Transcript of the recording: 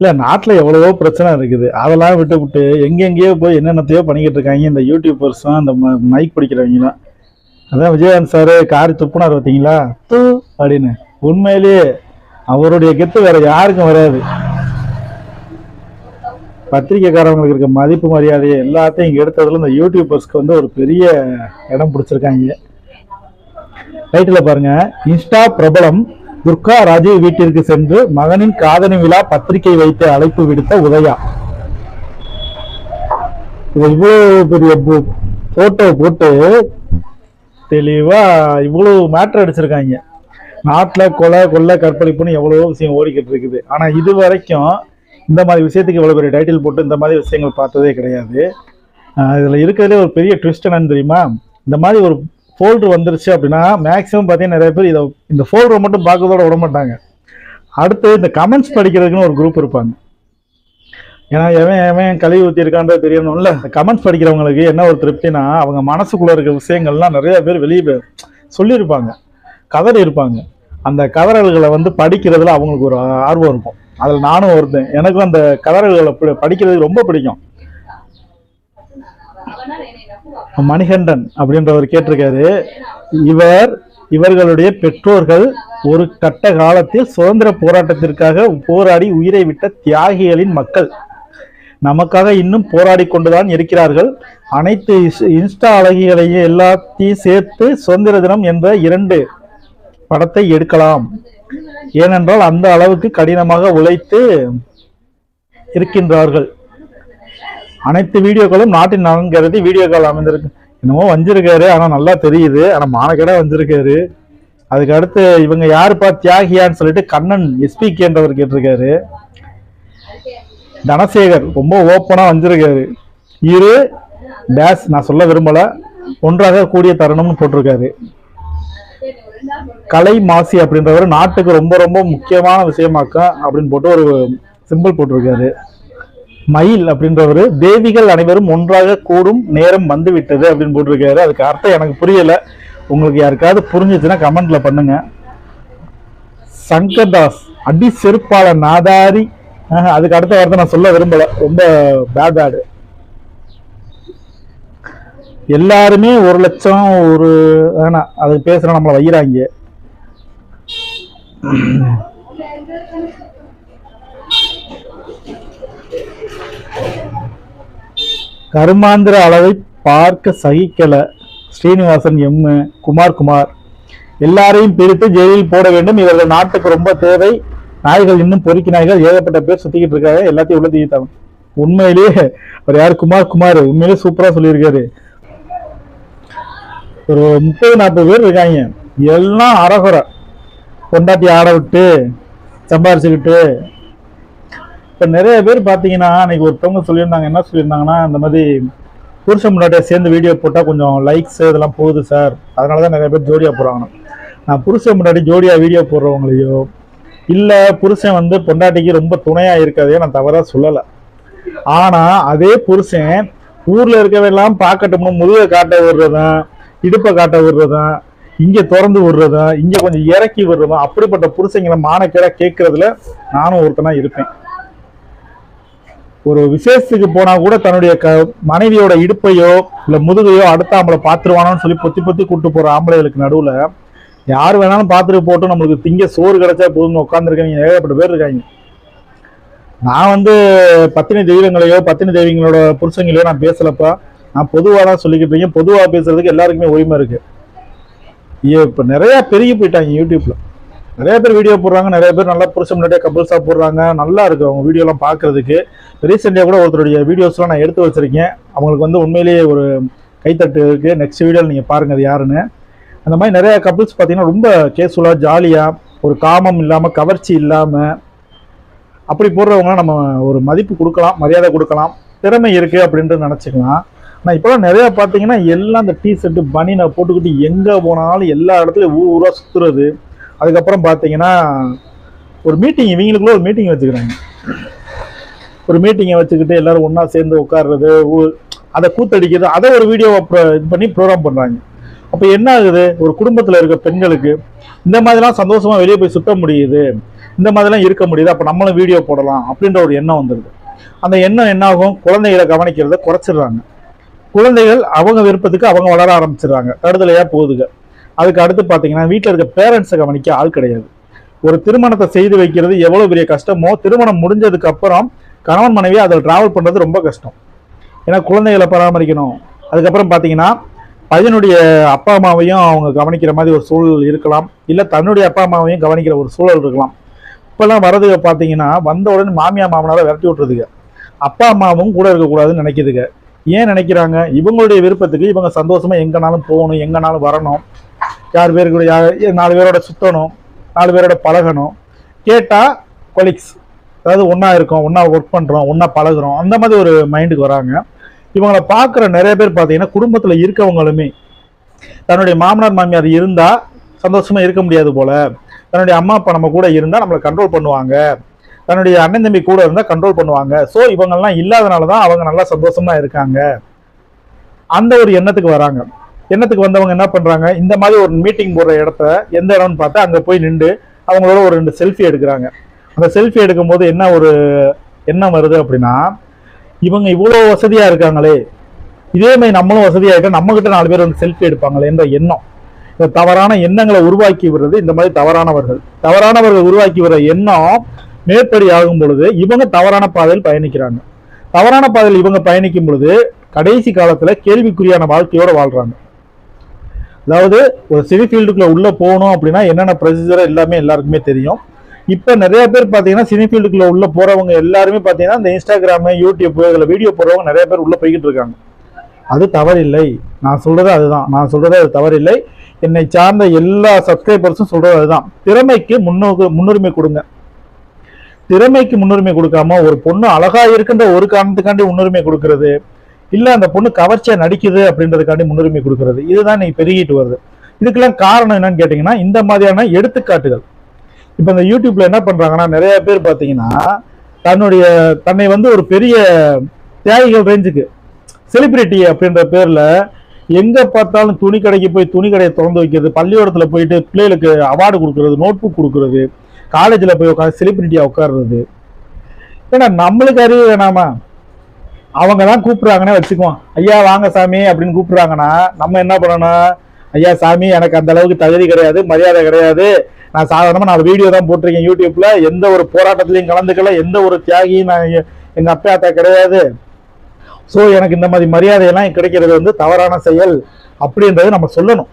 இல்லை நாட்டில் எவ்வளவோ பிரச்சனை இருக்குது. அதெல்லாம் விட்டு விட்டு எங்கெங்கேயோ போய் என்னென்னத்தையோ பண்ணிக்கிட்டு இருக்காங்க. இந்த யூடியூபர்ஸும் இந்த மைக் பிடிக்கிறவங்களாம் அதான் விஜயகாந்த் சார் காரி துப்புனார் பார்த்தீங்களா தூ அப்படின்னு. உண்மையிலேயே அவருடைய கெத்து வேற யாருக்கும் வராது. பத்திரிக்கைக்காரங்களுக்கு இருக்க மதிப்பு மரியாதையை எல்லாத்தையும் இங்கே எடுத்ததுல இந்த யூடியூபர்ஸ்க்கு வந்து ஒரு பெரிய இடம் பிடிச்சிருக்காங்க. ரைட்டில் பாருங்க. இன்ஸ்டா பிரபலம் துர்கா ராஜீவ் வீட்டிற்கு சென்று மகனின் காதணி விழா பத்திரிகை வைத்து அழைப்பு விடுத்த உதயா. இவ்வளவு பெரிய போட்டோ போட்டு தெளிவா இவ்வளவு மேட்டர் அடிச்சிருக்காங்க. நாட்டில் கொலை கொள்ளை கற்பழிப்புன்னு எவ்வளவோ விஷயம் ஓடிக்கிட்டு இருக்குது. ஆனால் இது வரைக்கும் இந்த மாதிரி விஷயத்துக்கு இவ்வளோ பெரிய டைட்டில் போட்டு இந்த மாதிரி விஷயங்கள் பார்த்ததே கிடையாது. இதில் இருக்கிறதுலே ஒரு பெரிய ட்விஸ்ட் என்னன்னு தெரியுமா? இந்த மாதிரி ஒரு ஃபோல்டர் வந்துருச்சு அப்படின்னா மேக்ஸிமம் பார்த்தீங்கன்னா நிறைய பேர் இதை இந்த ஃபோல்டரை மட்டும் பார்க்கறதோட விட மாட்டாங்க. அடுத்து இந்த கமெண்ட்ஸ் படிக்கிறதுக்குன்னு ஒரு குரூப் இருப்பாங்க. ஏன்னா எவன் எவன் கழுவி ஊற்றிருக்கான்றது தெரியணும்ல. இந்த கமெண்ட்ஸ் படிக்கிறவங்களுக்கு என்ன ஒரு திருப்தினா அவங்க மனசுக்குள்ளே இருக்கிற விஷயங்கள்லாம் நிறைய பேர் வெளியே சொல்லியிருப்பாங்க. கதறி இருப்பாங்க. அந்த கதறல்களை வந்து படிக்கிறதுல அவங்களுக்கு ஒரு ஆர்வம் இருக்கும். அதில் நானும் ஒருத்தன். எனக்கும் அந்த கதறல்களை படி- படிக்கிறது ரொம்ப பிடிக்கும். மணிகண்டன் அப்படின்றவர் கேட்டிருக்காரு. இவர் இவர்களுடைய பெற்றோர்கள் ஒரு கட்ட காலத்தில் சுதந்திர போராட்டத்திற்காக போராடி உயிரை விட்ட தியாகிகளின் மக்கள். நமக்காக இன்னும் போராடி கொண்டுதான் இருக்கிறார்கள். அனைத்து இன்ஸ்டா அழகிகளையும் எல்லாத்தையும் சேர்த்து சுதந்திர தினம் என்ற இரண்டு படத்தை எடுக்கலாம். ஏனென்றால் அந்த அளவுக்கு கடினமாக உழைத்து இருக்கின்றார்கள். அனைத்து வீடியோக்களும் நாட்டின் நலன் கருதி வீடியோக்கள் அமைந்திருக்கு. என்னமோ வந்திருக்காரு ஆனால் நல்லா தெரியுது. ஆனால் மானக்கடை வந்திருக்காரு. அதுக்கு அடுத்து இவங்க யாருப்பா? தியாகியான்னு சொல்லிட்டு கண்ணன் எஸ்பிகேன்றவர் கேட்டிருக்காரு. தனசேகர் ரொம்ப ஓப்பனாக வந்திருக்காரு. இரு டேஸ் நான் சொல்ல விரும்பலை. ஒன்றாக கூடிய தருணம்னு போட்டிருக்காரு. கலை மாசி அப்படின்றவர் நாட்டுக்கு ரொம்ப ரொம்ப முக்கியமான விஷயமாக்கா அப்படின்னு போட்டு ஒரு சிம்பிள் போட்டிருக்காரு. மயில் அப்படின்றவர் தேவிகள் அனைவரும் ஒன்றாக கூடும் நேரம் வந்து விட்டது அப்படின்னு போட்டிருக்காரு. அதுக்கு அர்த்தம் எனக்கு புரியல. உங்களுக்கு யாருக்காவது புரிஞ்சுச்சுன்னா கமெண்ட்ல பண்ணுங்க. சங்கர்தாஸ் அடி செருப்பால நாதாரி. அதுக்கு அடுத்த வார்த்தை நான் சொல்ல விரும்பல. ரொம்ப பேட் பேடு எல்லாருமே ஒரு லட்சம் ஒரு வேணாம் அது பேசுற நம்மளை வையிறாங்க. கருமாந்திர அளவை பார்க்க சகிக்கல ஸ்ரீனிவாசன் எம்மு குமார் குமார் எல்லாரையும் பிரித்து ஜெயிலில் போட வேண்டும். இவர்கள் நாட்டுக்கு ரொம்ப தேவை. நாய்கள் இன்னும் பொறுக்கி நாய்கள் ஏகப்பட்ட பேர் சுத்திக்கிட்டு இருக்காங்க. எல்லாத்தையும் உள்ள தூக்கிட்டாங்க உண்மையிலேயே அவர் யார்? குமார் குமார் உண்மையிலேயே சூப்பரா சொல்லியிருக்காரு. ஒரு முப்பது நாற்பது பேர் இருக்காங்க. எல்லாம் அரகுறை. கொண்டாட்டி ஆட விட்டு சம்பாரிச்சுக்கிட்டு இப்போ நிறைய பேர் பார்த்தீங்கன்னா அன்னைக்கு ஒருத்தவங்க சொல்லியிருந்தாங்க என்ன சொல்லியிருந்தாங்கன்னா இந்த மாதிரி புருஷன் முன்னாடியே சேர்ந்து வீடியோ போட்டால் கொஞ்சம் லைக்ஸ் இதெல்லாம் போகுது சார் அதனால தான் நிறைய பேர் ஜோடியாக போடுறாங்க நான் புருஷன் முன்னாடி ஜோடியாக வீடியோ போடுறவங்களையோ இல்லை புருஷன் வந்து பொண்டாட்டிக்கு ரொம்ப துணையாக இருக்கிறதையோ நான் தவறாக சொல்லலை. ஆனால் அதே புருஷன் ஊரில் இருக்கவெல்லாம் பார்க்கட்டும்னு முதுகை காட்ட விடுறதும் இடுப்பை காட்ட விடுறதும் இங்கே திறந்து விடுறதும் இங்கே கொஞ்சம் இறக்கி விடுறதும் அப்படிப்பட்ட புருஷங்களை மானக்கேடாக கேட்கறதுல நானும் ஒருத்தனாக இருப்பேன். ஒரு விசேஷத்துக்கு போனா கூட தன்னுடைய க மனைவியோட இடுப்பையோ இல்ல முதுகையோ அடுத்த ஆம்பளை பாத்துருவானோன்னு சொல்லி பொத்தி பொத்தி கூப்பிட்டு போற ஆம்பளைகளுக்கு நடுவுல யார் வேணாலும் பார்த்துட்டு போட்டு நம்மளுக்கு திங்க சோறு கிடைச்சா போதும்னு உட்காந்துருக்கவங்க ஏகப்பட்ட பேர் இருக்காங்க. நான் வந்து பத்தினி தெய்வங்களையோ பத்தினி தெய்வங்களோட புருஷங்களையோ நான் பேசலப்பா. நான் பொதுவாக தான் சொல்லிக்கிட்டு இருக்கேன். பொதுவாக பேசுறதுக்கு எல்லாருக்குமே உரிமை இருக்கு. ஐயோ இப்போ நிறைய பெருகி போயிட்டாங்க யூடியூப்ல நிறைய பேர் வீடியோ போடுறாங்க நிறைய பேர் நல்லா புருஷன் முன்னாடியே கப்புள்ஸாக போடுறாங்க. நல்லா இருக்கு அவங்க வீடியோலாம் பார்க்கறதுக்கு. ரீசெண்டாக கூட ஒருத்தருடைய வீடியோஸ்லாம் நான் எடுத்து வச்சிருக்கேன். அவங்களுக்கு வந்து உண்மையிலேயே ஒரு கைத்தட்டு இருக்குது நெக்ஸ்ட் வீடியோவில் நீங்கள் பாருங்க அது யாருன்னு. அந்த மாதிரி நிறையா கப்புள்ஸ் பார்த்தீங்கன்னா ரொம்ப கேஸ்ஃபுல்லாக ஜாலியாக ஒரு காமம் இல்லாமல் கவர்ச்சி இல்லாமல் அப்படி போடுறவங்களாம் நம்ம ஒரு மதிப்பு கொடுக்கலாம் மரியாதை கொடுக்கலாம். திறமை இருக்குது அப்படின்ட்டு நினச்சிக்கலாம். ஆனால் இப்போலாம் நிறையா பார்த்தீங்கன்னா எல்லாம் அந்த டீ ஷர்ட்டு நான் போட்டுக்கிட்டு எங்கே போனாலும் எல்லா இடத்துலையும் ஊர் ஊராக சுற்றுறது அதுக்கப்புறம் பார்த்தீங்கன்னா ஒரு மீட்டிங் இவங்களுக்குள்ள ஒரு மீட்டிங் வச்சுக்கிறாங்க. ஒரு மீட்டிங்கை வச்சுக்கிட்டு எல்லாரும் ஒன்றா சேர்ந்து உட்காடுறது ஊ- அதை கூத்தடிக்கிறது அதை ஒரு வீடியோ இது பண்ணி ப்ரோக்ராம் பண்ணுறாங்க அப்போ என்ன ஆகுது? ஒரு குடும்பத்தில் இருக்க பெண்களுக்கு இந்த மாதிரிலாம் சந்தோஷமாக வெளியே போய் சுத்த முடியுது இந்த மாதிரிலாம் இருக்க முடியுது அப்போ நம்மளும் வீடியோ போடலாம் அப்படின்ற ஒரு எண்ணம் வந்துடுது அந்த எண்ணம் என்ன ஆகும் குழந்தைகளை கவனிக்கிறத குறைச்சிடுறாங்க. குழந்தைகள் அவங்க விருப்பத்துக்கு அவங்க வளர ஆரம்பிச்சிடுறாங்க. தடுதலையாக போகுதுங்க. அதுக்கு அடுத்து பார்த்தீங்கன்னா வீட்டில் இருக்க பேரண்ட்ஸை கவனிக்க ஆள் கிடையாது. ஒரு திருமணத்தை செய்து வைக்கிறது எவ்வளோ பெரிய கஷ்டமோ திருமணம் முடிஞ்சதுக்கு அப்புறம் கணவன் மனைவி அதில் டிராவல் பண்ணுறது ரொம்ப கஷ்டம். ஏன்னா குழந்தைகளை பராமரிக்கணும். அதுக்கப்புறம் பார்த்தீங்கன்னா பையனுடைய அப்பா அம்மாவையும் அவங்க கவனிக்கிற மாதிரி ஒரு சூழல் இருக்கலாம். இல்லை தன்னுடைய அப்பா அம்மாவையும் கவனிக்கிற ஒரு சூழல் இருக்கலாம். இப்போல்லாம் வரதுக பார்த்தீங்கன்னா வந்த உடனே மாமியா மாமனாரை விரட்டி விட்டுறதுங்க அப்பா அம்மாவும் கூட இருக்கக்கூடாதுன்னு நினைக்கிதுங்க. ஏன் நினைக்கிறாங்க? இவங்களுடைய விருப்பத்துக்கு இவங்க சந்தோஷமாக எங்கனாலும் போகணும் எங்கனாலும் வரணும். யார் பேர் கூட யார் நாலு பேரோட சுத்தணும் நாலு பேரோட பழகணும். கேட்டால் கொலிக்ஸ் அதாவது ஒன்றா இருக்கோம் ஒன்றா ஒர்க் பண்ணுறோம் ஒன்றா பழகுறோம் அந்த மாதிரி ஒரு மைண்டுக்கு வராங்க. இவங்களை பார்க்குற நிறைய பேர் பார்த்தீங்கன்னா குடும்பத்தில் இருக்கவங்களுமே தன்னுடைய மாமனார் மாமியார் இருந்தால் சந்தோஷமாக இருக்க முடியாது போல. தன்னுடைய அம்மா அப்பா நம்ம கூட இருந்தால் நம்மளை கண்ட்ரோல் பண்ணுவாங்க. தன்னுடைய அண்ணன் தம்பி கூட இருந்தால் கண்ட்ரோல் பண்ணுவாங்க. ஸோ இவங்கெல்லாம் இல்லாதனால தான் அவங்க நல்லா சந்தோஷமா இருக்காங்க. அந்த ஒரு எண்ணத்துக்கு வராங்க. எண்ணத்துக்கு வந்தவங்க என்ன பண்ணுறாங்க இந்த மாதிரி ஒரு மீட்டிங் போடுற இடத்த எந்த இடம்னு பார்த்தா அங்கே போய் நின்று அவங்களோட ஒரு ரெண்டு செல்ஃபி எடுக்கிறாங்க. அந்த செல்ஃபி எடுக்கும்போது என்ன ஒரு எண்ணம் வருது அப்படின்னா இவங்க இவ்வளோ வசதியாக இருக்காங்களே. இதே மாதிரி நம்மளும் வசதியாக இருக்கா? நம்மக்கிட்ட நாலு பேர் வந்து செல்ஃபி எடுப்பாங்களே என்ற எண்ணம். இந்த தவறான எண்ணங்களை உருவாக்கி விடுறது இந்த மாதிரி தவறானவர்கள். தவறானவர்கள் உருவாக்கி விடுற எண்ணம் மேற்படி ஆகும் பொழுது இவங்க தவறான பாதையில் பயணிக்கிறாங்க. தவறான பாதையில் இவங்க பயணிக்கும் பொழுது கடைசி காலத்தில் கேள்விக்குறியான வாழ்க்கையோடு வாழ்கிறாங்க அதாவது ஒரு சிவில் ஃபீல்டுக்குள்ளே உள்ளே போகணும் அப்படின்னா என்னென்ன ப்ரொசீஜர் எல்லாமே எல்லாருக்குமே தெரியும். இப்போ நிறைய பேர் பார்த்தீங்கன்னா சினி ஃபீல்டுக்குள்ள உள்ள போறவங்க எல்லாருமே பார்த்தீங்கன்னா இந்த இன்ஸ்டாகிராமு யூடியூப் இதில் வீடியோ போடுறவங்க நிறைய பேர் உள்ள போய்கிட்டு இருக்காங்க. அது தவறில்லை. நான் சொல்றது அதுதான். நான் சொல்றது அது தவறில்லை. என்னை சார்ந்த எல்லா சப்ஸ்கிரைபர்ஸும் சொல்றது அதுதான். திறமைக்கு முன்னோக்கு முன்னுரிமை கொடுங்க. திறமைக்கு முன்னுரிமை கொடுக்காம ஒரு பொண்ணு அழகா இருக்கின்ற ஒரு காரணத்துக்காண்டி முன்னுரிமை கொடுக்கறது. இல்லை அந்த பொண்ணு கவர்ச்சியாக நடிக்குது அப்படின்றதுக்காண்டி முன்னுரிமை கொடுக்கறது. இதுதான் இன்னைக்கு பெருகிட்டு வருது. இதுக்கெல்லாம் காரணம் என்னன்னு கேட்டிங்கன்னா இந்த மாதிரியான எடுத்துக்காட்டுகள். இப்போ இந்த யூடியூப்பில் என்ன பண்ணுறாங்கன்னா நிறைய பேர் பார்த்தீங்கன்னா தன்னுடைய தன்னை வந்து ஒரு பெரிய தியாகிகள் ரேஞ்சுக்கு செலிபிரிட்டி அப்படின்ற பேரில் எங்கே பார்த்தாலும் துணி கடைக்கு போய் துணி கடையை திறந்து வைக்கிறது பள்ளிக்கூடத்தில் போயிட்டு பிள்ளைகளுக்கு அவார்டு கொடுக்கறது நோட் புக் கொடுக்கறது காலேஜில் போய் உட்காந்து செலிப்ரிட்டியாக உட்காடுறது ஏன்னா நம்மளுக்கு அறிவு வேணாமா? அவங்க தான் கூப்பிடுறாங்கன்னே வச்சுக்குவோம். ஐயா வாங்க சாமி அப்படின்னு கூப்பிடுறாங்கன்னா நம்ம என்ன பண்ணணும்? ஐயா சாமி எனக்கு அந்த அளவுக்கு தகுதி கிடையாது மரியாதை கிடையாது. நான் சாதாரணமாக நான் வீடியோ தான் போட்டிருக்கேன் யூடியூப்ல. எந்த ஒரு போராட்டத்திலையும் கலந்துக்கல எந்த ஒரு தியாகியும் நான் எங்கள் அப்பா அத்தா கிடையாது. ஸோ எனக்கு இந்த மாதிரி மரியாதையெல்லாம் கிடைக்கிறது வந்து தவறான செயல் அப்படின்றத நம்ம சொல்லணும்.